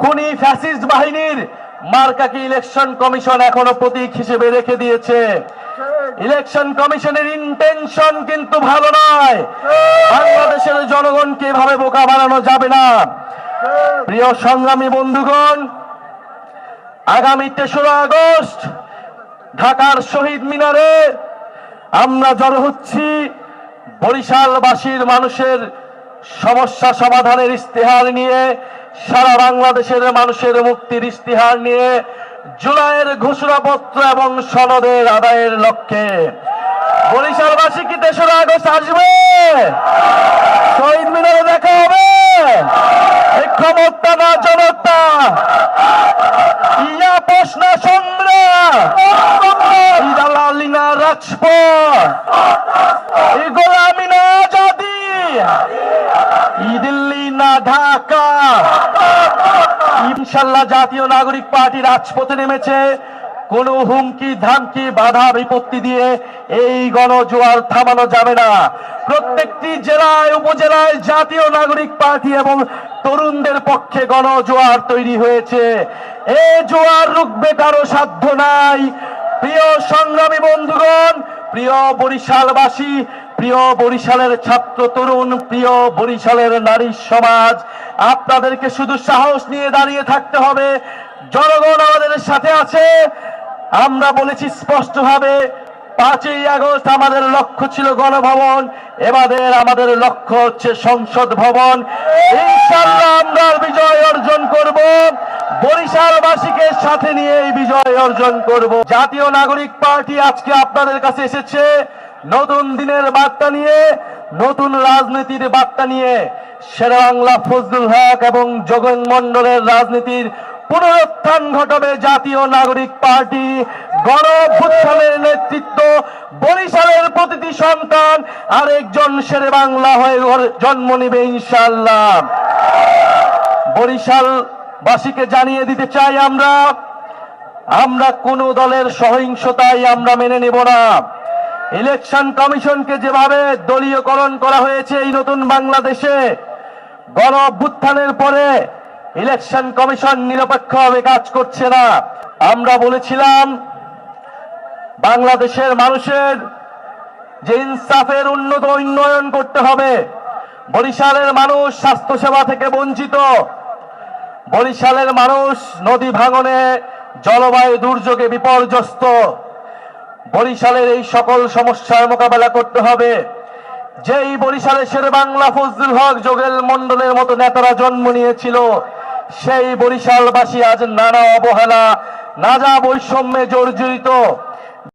খুনি ফ্যাসিস্ট বাহিনীর মার্কাকে election commission এখনও প্রতীক হিসেবে রেখে দিয়েছে? ইলেকশন কমিশনের ইন্টেনশন কিন্তু ভালো নয়। বাংলাদেশের জনগণকে এভাবে বোকা বানানো যাবে না। প্রিয় সংগ্রামী বন্ধুগণ, আগামী তেসরা আগস্ট ঢাকার শহীদ মিনারে আমরা জড়ো হচ্ছি। বরিশালবাসীর মানুষের সমস্যা সমাধানের ইস্তেহার নিয়ে, সারা বাংলাদেশের মানুষের মুক্তির ইস্তেহার নিয়ে, জুলাইয়ের ঘোষণাপত্র এবং সনদের আদায়ের লক্ষ্যে। বরিশালবাসী কি তেসরা আগস্ট আসবে। শহীদ মিনারে দেখা হবে। ক্ষমতা না জনতা ইয়া প্রশ্ন ইদালালিনা রাজপথ। ই গোলামি না আজাদি। ই দিল্লি না ঢাকা। ইনশাল্লাহ জাতীয় নাগরিক পার্টি রাজপথে নেমেছে। হুমকি, ধামকি, বাধা, বিপত্তি দিয়ে এই গণজোয়ার থামানো যাবে না। প্রত্যেকটি জেলায়, উপজেলায় জাতীয় নাগরিক পার্টি এবং তরুণদের পক্ষে গণজোয়ার তৈরি হয়েছে। এ জোয়ার রুখবে কারও সাধ্য নাই। প্রিয় সংগ্রামী বন্ধুগণ, প্রিয় বরিশালবাসী প্রিয় বরিশালের ছাত্র তরুণ, প্রিয় বরিশালের নারী সমাজ, আপনাদেরকে শুধু সাহস নিয়ে দাঁড়িয়ে থাকতে হবে। জনগণ আমাদের সাথে আছে। আমরা বলেছি স্পষ্টভাবে, পাঁচই আগস্ট আমাদের লক্ষ্য ছিল গণভবন, এবারের আমাদের লক্ষ্য হচ্ছে সংসদ ভবন। ইনশাল্লাহ আমরা বিজয় বরিশালবাসীকে সাথে নিয়ে এই বিজয় অর্জন করব। জাতীয় নাগরিক পার্টি আজকে আপনাদের কাছে এসেছে। নতুন দিনের বার্তা নিয়ে, নতুন রাজনীতির বার্তা নিয়ে শেরবাংলা ফজলুল হক এবং জগন মন্ডলের রাজনীতির পুনরুত্থান ঘটাবে জাতীয় নাগরিক পার্টি। গণ নেতৃত্ব, বরিশালের প্রতিটি সন্তান, আরেকজন শেরে বাংলা হয়ে জন্ম নিবে ইনশাল্লাহ বরিশাল বাসীকে জানিয়ে দিতে চাই আমরা আমরা কোন দলের সহিংসতাই আমরা মেনে নেব না। ইলেকশন কমিশনকে যেভাবে দলীয়করণ করা হয়েছে এই নতুন বাংলাদেশে, গণ অভ্যুত্থানের পরে ইলেকশন কমিশন নিরপেক্ষভাবে কাজ করছে না। আমরা বলেছিলাম, বাংলাদেশের মানুষের যে ইনসাফের উন্নত উন্নয়ন করতে হবে, বরিশালের মানুষ স্বাস্থ্যসেবা থেকে বঞ্চিত। বরিশালের মানুষ নদী ভাঙনে জলবায়ু দুর্যোগে বিপর্যস্ত। বরিশালের এই সকল সমস্যার মোকাবেলা করতে হবে। যেই বরিশালে শের বাংলা ফজলুল হক যোগেল মন্ডলের মতো নেতারা জন্ম নিয়েছিল, সেই বরিশালবাসী আজ নানা অবহেলা নাজা বৈষম্যে জর্জরিত।